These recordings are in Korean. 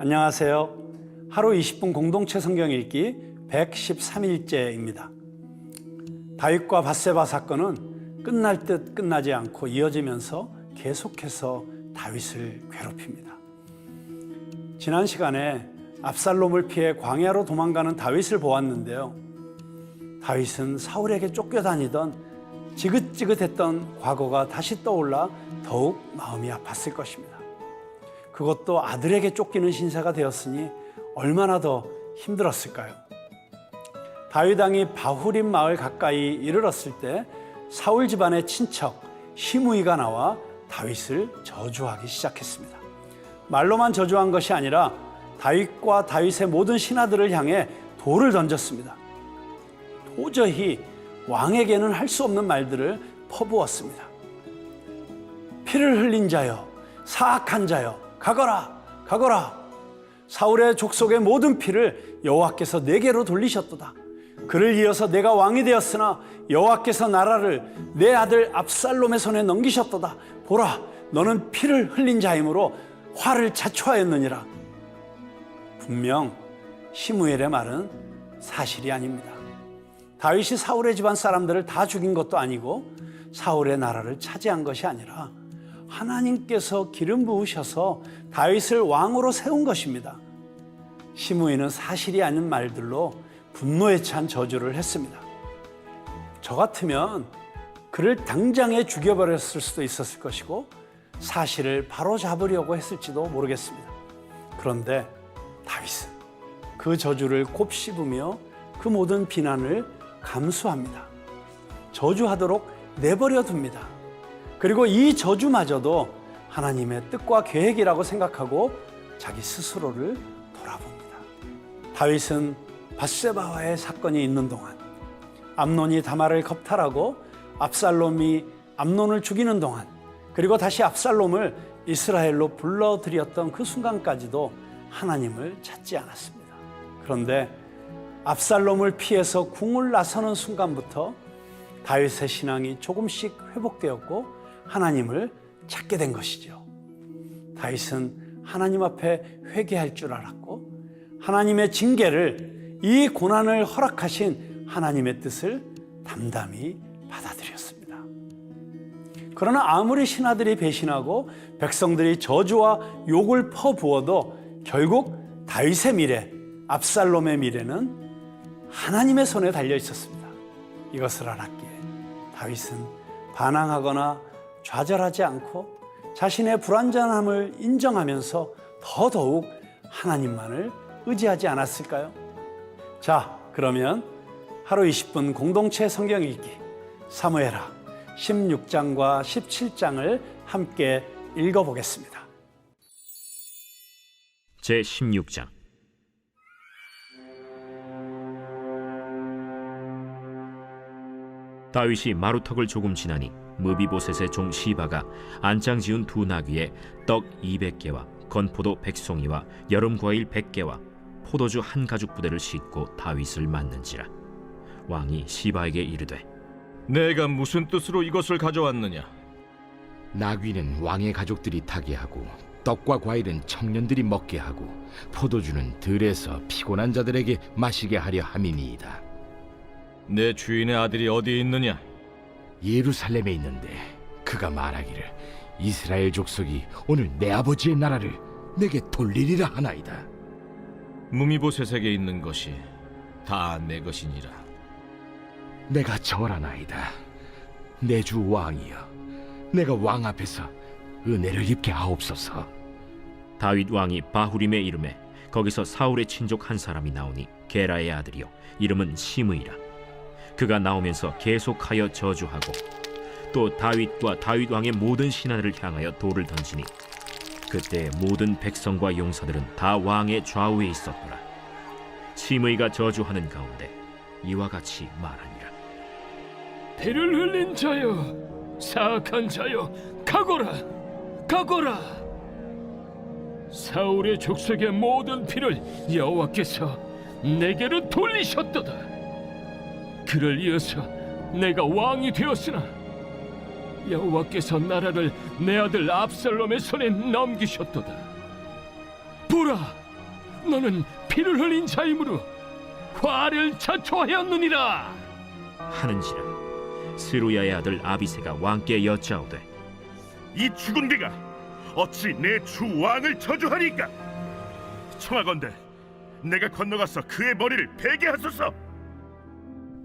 안녕하세요. 하루 20분 공동체 성경 읽기 113일째입니다. 다윗과 바세바 사건은 끝날 듯 끝나지 않고 이어지면서 계속해서 다윗을 괴롭힙니다. 지난 시간에 압살롬을 피해 광야로 도망가는 다윗을 보았는데요. 다윗은 사울에게 쫓겨다니던 지긋지긋했던 과거가 다시 떠올라 더욱 마음이 아팠을 것입니다. 그것도 아들에게 쫓기는 신세가 되었으니 얼마나 더 힘들었을까요? 다윗 왕이 바후림 마을 가까이 이르렀을 때 사울 집안의 친척 시므이가 나와 다윗을 저주하기 시작했습니다. 말로만 저주한 것이 아니라 다윗과 다윗의 모든 신하들을 향해 돌을 던졌습니다. 도저히 왕에게는 할 수 없는 말들을 퍼부었습니다. 피를 흘린 자여, 사악한 자여, 가거라, 가거라. 사울의 족속의 모든 피를 여호와께서 내게로 돌리셨도다. 그를 이어서 내가 왕이 되었으나 여호와께서 나라를 내 아들 압살롬의 손에 넘기셨도다. 보라, 너는 피를 흘린 자이므로 화를 자초하였느니라. 분명 시무엘의 말은 사실이 아닙니다. 다윗이 사울의 집안 사람들을 다 죽인 것도 아니고 사울의 나라를 차지한 것이 아니라 하나님께서 기름 부으셔서 다윗을 왕으로 세운 것입니다. 시므이는 사실이 아닌 말들로 분노에 찬 저주를 했습니다. 저 같으면 그를 당장에 죽여버렸을 수도 있었을 것이고 사실을 바로 잡으려고 했을지도 모르겠습니다. 그런데 다윗은 그 저주를 곱씹으며 그 모든 비난을 감수합니다. 저주하도록 내버려 둡니다. 그리고 이 저주마저도 하나님의 뜻과 계획이라고 생각하고 자기 스스로를 돌아봅니다. 다윗은 바세바와의 사건이 있는 동안 암논이 다말을 겁탈하고 압살롬이 암논을 죽이는 동안 그리고 다시 압살롬을 이스라엘로 불러들였던 그 순간까지도 하나님을 찾지 않았습니다. 그런데 압살롬을 피해서 궁을 나서는 순간부터 다윗의 신앙이 조금씩 회복되었고 하나님을 찾게 된 것이죠. 다윗은 하나님 앞에 회개할 줄 알았고 하나님의 징계를 이 고난을 허락하신 하나님의 뜻을 담담히 받아들였습니다. 그러나 아무리 신하들이 배신하고 백성들이 저주와 욕을 퍼부어도 결국 다윗의 미래, 압살롬의 미래는 하나님의 손에 달려 있었습니다. 이것을 알았기에 다윗은 반항하거나 좌절하지 않고 자신의 불완전함을 인정하면서 더더욱 하나님만을 의지하지 않았을까요? 자, 그러면 하루 20분 공동체 성경 읽기 사무엘하 16장과 17장을 함께 읽어 보겠습니다. 제 16장 다윗이 마루턱을 조금 지나니 무비보셋의 종 시바가 안장 지은 두 나귀에 떡 200개와 건포도 100송이와 여름 과일 100개와 포도주 한 가죽 부대를 싣고 다윗을 맞는지라 왕이 시바에게 이르되 내가 무슨 뜻으로 이것을 가져왔느냐? 나귀는 왕의 가족들이 타게 하고 떡과 과일은 청년들이 먹게 하고 포도주는 들에서 피곤한 자들에게 마시게 하려 함이니이다. 내 주인의 아들이 어디 있느냐? 예루살렘에 있는데 그가 말하기를 이스라엘 족속이 오늘 내 아버지의 나라를 내게 돌리리라 하나이다. 무미보셋에게 있는 것이 다 내 것이니라. 내가 절하나이다. 내 주 왕이여, 내가 왕 앞에서 은혜를 입게 하옵소서. 다윗 왕이 바후림에 이름에 거기서 사울의 친족 한 사람이 나오니 게라의 아들이요 이름은 시므이라 그가 나오면서 계속하여 저주하고 또 다윗과 다윗 왕의 모든 신하들을 향하여 돌을 던지니 그때 모든 백성과 용사들은 다 왕의 좌우에 있었더라 시므이가 저주하는 가운데 이와 같이 말하니라 피를 흘린 자여, 사악한 자여, 가거라, 가거라. 사울의 족속의 모든 피를 여호와께서 내게로 돌리셨도다. 그를 이어서 내가 왕이 되었으나 여호와께서 나라를 내 아들 압살롬의 손에 넘기셨도다. 보라, 너는 피를 흘린 자이므로 화를 자초하였느니라. 하는지라 스루야의 아들 아비세가 왕께 여짜오되 이 죽은 개가 어찌 내 주 왕을 저주하리까? 청하건대 내가 건너가서 그의 머리를 베게 하소서.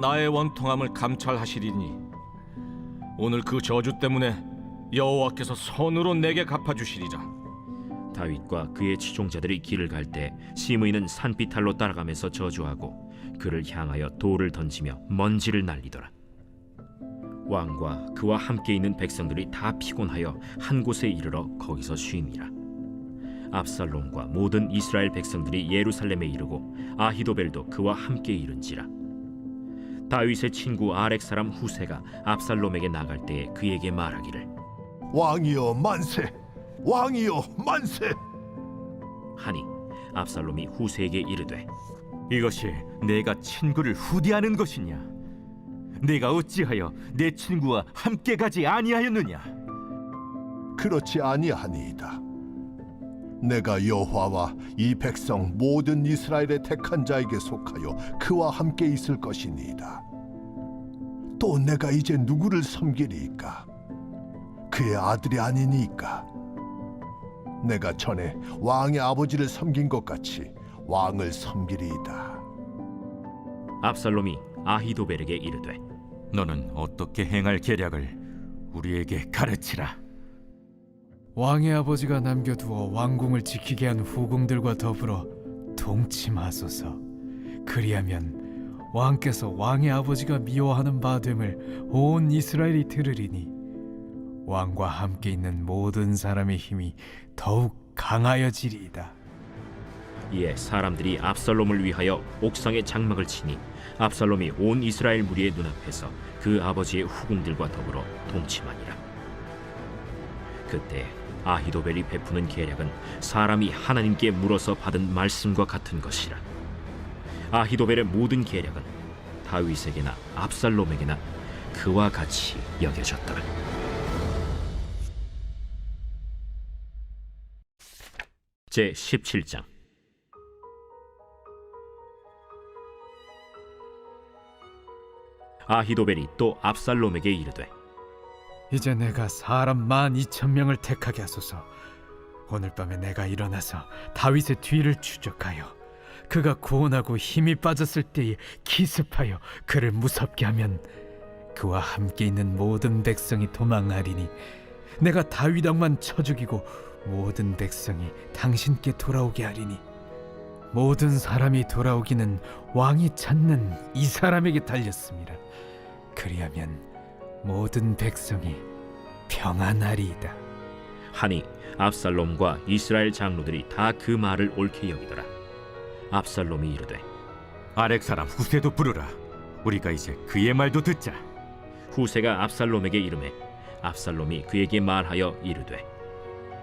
나의 원통함을 감찰하시리니 오늘 그 저주 때문에 여호와께서 선으로 내게 갚아주시리라 다윗과 그의 추종자들이 길을 갈 때 시므이는 산비탈로 따라가면서 저주하고 그를 향하여 돌을 던지며 먼지를 날리더라. 왕과 그와 함께 있는 백성들이 다 피곤하여 한 곳에 이르러 거기서 쉼이라. 압살롬과 모든 이스라엘 백성들이 예루살렘에 이르고 아히도벨도 그와 함께 이른지라. 다윗의 친구 아렉 사람 후세가 압살롬에게 나갈 때에 그에게 말하기를 왕이여 만세! 왕이여 만세! 하니 압살롬이 후세에게 이르되 이것이 내가 친구를 후대하는 것이냐? 내가 어찌하여 내 친구와 함께 가지 아니하였느냐? 그렇지 아니하니이다. 내가 여호와와 이 백성 모든 이스라엘의 택한 자에게 속하여 그와 함께 있을 것이니이다. 또 내가 이제 누구를 섬기리이까? 그의 아들이 아니니까. 내가 전에 왕의 아버지를 섬긴 것 같이 왕을 섬기리이다. 압살롬이 아히도벨에게 이르되 너는 어떻게 행할 계략을 우리에게 가르치라. 왕의 아버지가 남겨두어 왕궁을 지키게 한 후궁들과 더불어 동침하소서. 그리하면 왕께서 왕의 아버지가 미워하는 바 됨을 온 이스라엘이 들으리니 왕과 함께 있는 모든 사람의 힘이 더욱 강하여지리이다. 이에 사람들이 압살롬을 위하여 옥상에 장막을 치니 압살롬이 온 이스라엘 무리의 눈앞에서 그 아버지의 후궁들과 더불어 동침하니라 그때 아히도벨이 베푸는 계략은 사람이 하나님께 물어서 받은 말씀과 같은 것이라. 아히도벨의 모든 계략은 다윗에게나 압살롬에게나 그와 같이 여겨졌더라 제 17장. 아히도벨이 또 압살롬에게 이르되 이제 내가 사람 만 이천 명을 택하게 하소서. 오늘 밤에 내가 일어나서 다윗의 뒤를 추적하여 그가 고온하고 힘이 빠졌을 때에 기습하여 그를 무섭게 하면 그와 함께 있는 모든 백성이 도망하리니 내가 다윗 왕만 쳐 죽이고 모든 백성이 당신께 돌아오게 하리니 모든 사람이 돌아오기는 왕이 찾는 이 사람에게 달렸습니다. 그리하면 모든 백성이 평안하리이다. 하니 압살롬과 이스라엘 장로들이 다 그 말을 옳게 여기더라. 압살롬이 이르되 아렉 사람 후세도 부르라. 우리가 이제 그의 말도 듣자. 후세가 압살롬에게 이르매 압살롬이 그에게 말하여 이르되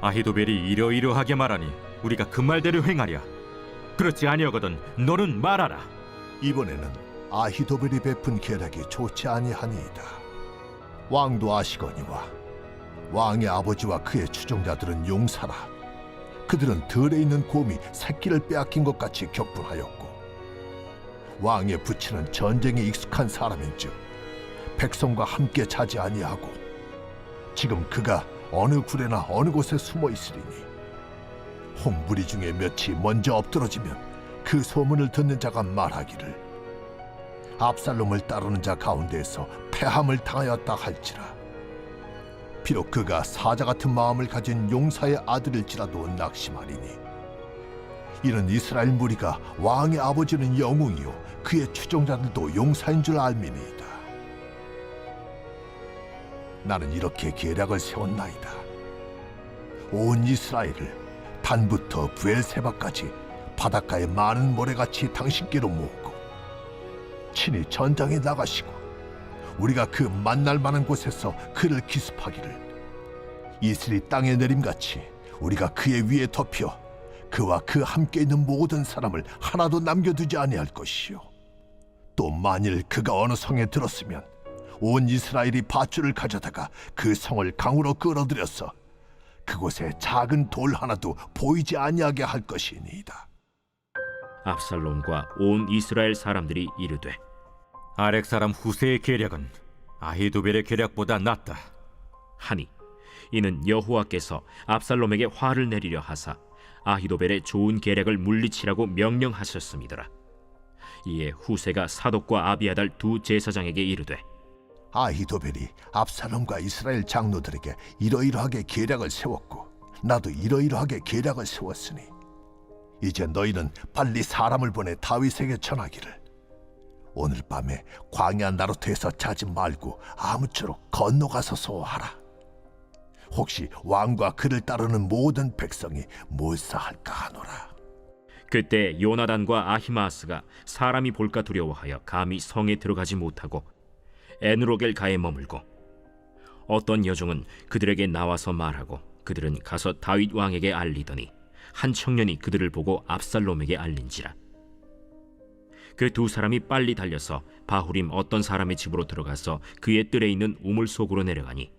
아히도벨이 이러이러하게 말하니 우리가 그 말대로 행하랴. 그렇지 아니하거든 너는 말하라. 이번에는 아히도벨이 베푼 계략이 좋지 아니하니이다. 왕도 아시거니와 왕의 아버지와 그의 추종자들은 용사라. 그들은 들에 있는 곰이 새끼를 빼앗긴 것 같이 격분하였고 왕의 부친은 전쟁에 익숙한 사람인즉 백성과 함께 자지 아니하고 지금 그가 어느 굴에나 어느 곳에 숨어 있으리니 홍부리 중에 몇이 먼저 엎드러지면 그 소문을 듣는 자가 말하기를 압살롬을 따르는 자 가운데에서 패함을 당하였다 할지라. 비록 그가 사자 같은 마음을 가진 용사의 아들일지라도 낙심하리니. 이는 이스라엘 무리가 왕의 아버지는 영웅이요 그의 추종자들도 용사인 줄 알미니이다. 나는 이렇게 계략을 세웠나이다. 온 이스라엘을 단부터 부엘세바까지 바닷가의 많은 모래같이 당신께로 모으고 친히 전장에 나가시고 우리가 그 만날 만한 곳에서 그를 기습하기를 이슬이 땅에 내림같이 우리가 그의 위에 덮여 그와 그 함께 있는 모든 사람을 하나도 남겨두지 아니할 것이요 또 만일 그가 어느 성에 들었으면 온 이스라엘이 밧줄을 가져다가 그 성을 강으로 끌어들여서 그곳에 작은 돌 하나도 보이지 아니하게 할 것이니이다. 압살롬과 온 이스라엘 사람들이 이르되 아렉 사람 후세의 계략은 아히도벨의 계략보다 낫다. 하니 이는 여호와께서 압살롬에게 화를 내리려 하사 아히도벨의 좋은 계략을 물리치라고 명령하셨음이더라. 이에 후세가 사독과 아비아달 두 제사장에게 이르되 아히도벨이 압살롬과 이스라엘 장로들에게 이러이러하게 계략을 세웠고 나도 이러이러하게 계략을 세웠으니 이제 너희는 빨리 사람을 보내 다윗에게 전하기를 오늘 밤에 광야 나루트에서 자지 말고 아무쪼록 건너가서 소하라. 혹시 왕과 그를 따르는 모든 백성이 몰사할까 하노라. 그때 요나단과 아히마스가 사람이 볼까 두려워하여 감히 성에 들어가지 못하고 에누로겔 가에 머물고 어떤 여종은 그들에게 나와서 말하고 그들은 가서 다윗 왕에게 알리더니 한 청년이 그들을 보고 압살롬에게 알린지라 그 두 사람이 빨리 달려서 바후림 어떤 사람의 집으로 들어가서 그의 뜰에 있는 우물 속으로 내려가니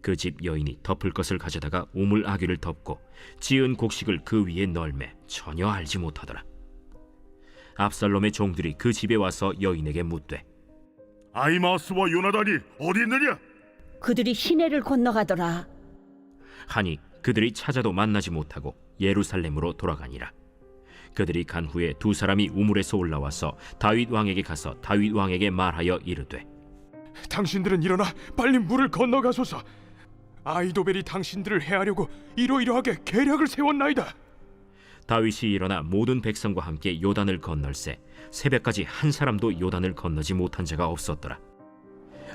그 집 여인이 덮을 것을 가져다가 우물 아귀를 덮고 지은 곡식을 그 위에 널매 전혀 알지 못하더라 압살롬의 종들이 그 집에 와서 여인에게 묻되 아이마스와 요나단이 어디 있느냐? 그들이 시내를 건너가더라. 하니 그들이 찾아도 만나지 못하고 예루살렘으로 돌아가니라. 그들이 간 후에 두 사람이 우물에서 올라와서 다윗 왕에게 가서 다윗 왕에게 말하여 이르되 당신들은 일어나 빨리 물을 건너가소서. 아이도벨이 당신들을 해하려고 이러이러하게 계략을 세웠나이다. 다윗이 일어나 모든 백성과 함께 요단을 건널세 새벽까지 한 사람도 요단을 건너지 못한 자가 없었더라.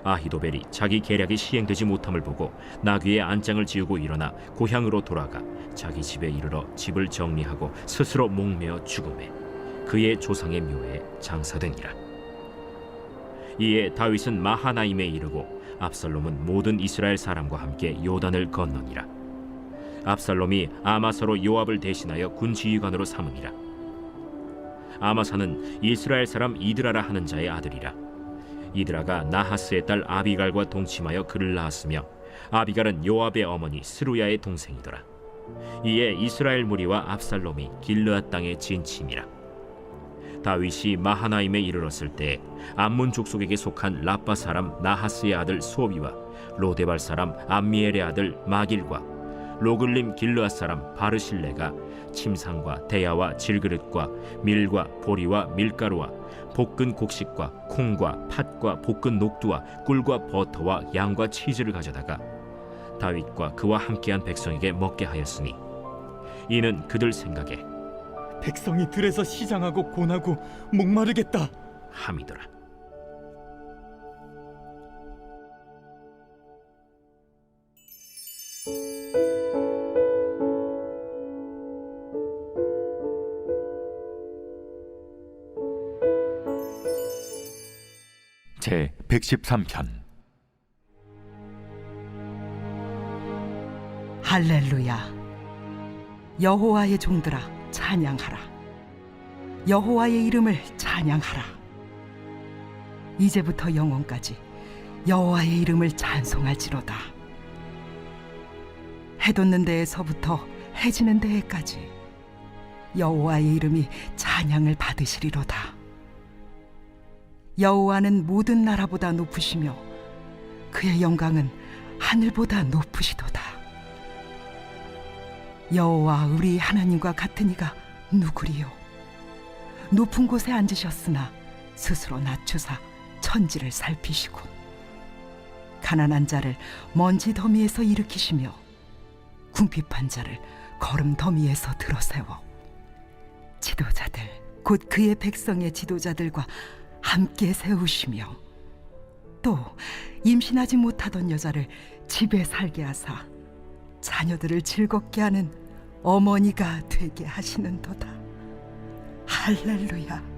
아히도벨이 자기 계략이 시행되지 못함을 보고 나귀의 안장을 지우고 일어나 고향으로 돌아가 자기 집에 이르러 집을 정리하고 스스로 목매어 죽음에 그의 조상의 묘에 장사되니라. 이에 다윗은 마하나임에 이르고 압살롬은 모든 이스라엘 사람과 함께 요단을 건너니라. 압살롬이 아마사로 요압을 대신하여 군 지휘관으로 삼으니라. 아마사는 이스라엘 사람 이드라라 하는 자의 아들이라. 이드라가 나하스의 딸 아비갈과 동침하여 그를 낳았으며 아비갈은 요압의 어머니 스루야의 동생이더라. 이에 이스라엘 무리와 압살롬이 길르앗 땅에 진침이라. 다윗이 마하나임에 이르렀을 때 암몬 족속에게 속한 라빠 사람 나하스의 아들 소비와 로데발 사람 암미엘의 아들 마길과 로글림 길르앗 사람 바르실레가 침상과 대야와 질그릇과 밀과 보리와 밀가루와 볶은 곡식과 콩과 팥과 볶은 녹두와 꿀과 버터와 양과 치즈를 가져다가 다윗과 그와 함께한 백성에게 먹게 하였으니 이는 그들 생각에 백성이 들에서 시장하고 고나고 목마르겠다. 함이더라. 제 113편. 할렐루야. 여호와의 종들아 찬양하라. 여호와의 이름을 찬양하라. 이제부터 영원까지 여호와의 이름을 찬송할지로다. 해 돋는 데에서부터 해 지는 데에까지 여호와의 이름이 찬양을 받으시리로다 여호와는 모든 나라보다 높으시며 그의 영광은 하늘보다 높으시도다. 여호와 우리 하나님과 같은 이가 누구리요? 높은 곳에 앉으셨으나 스스로 낮추사 천지를 살피시고 가난한 자를 먼지 더미에서 일으키시며 궁핍한 자를 걸음 더미에서 들어세워. 지도자들 곧 그의 백성의 지도자들과 함께 세우시며 또 임신하지 못하던 여자를 집에 살게 하사 자녀들을 즐겁게 하는 어머니가 되게 하시는도다. 할렐루야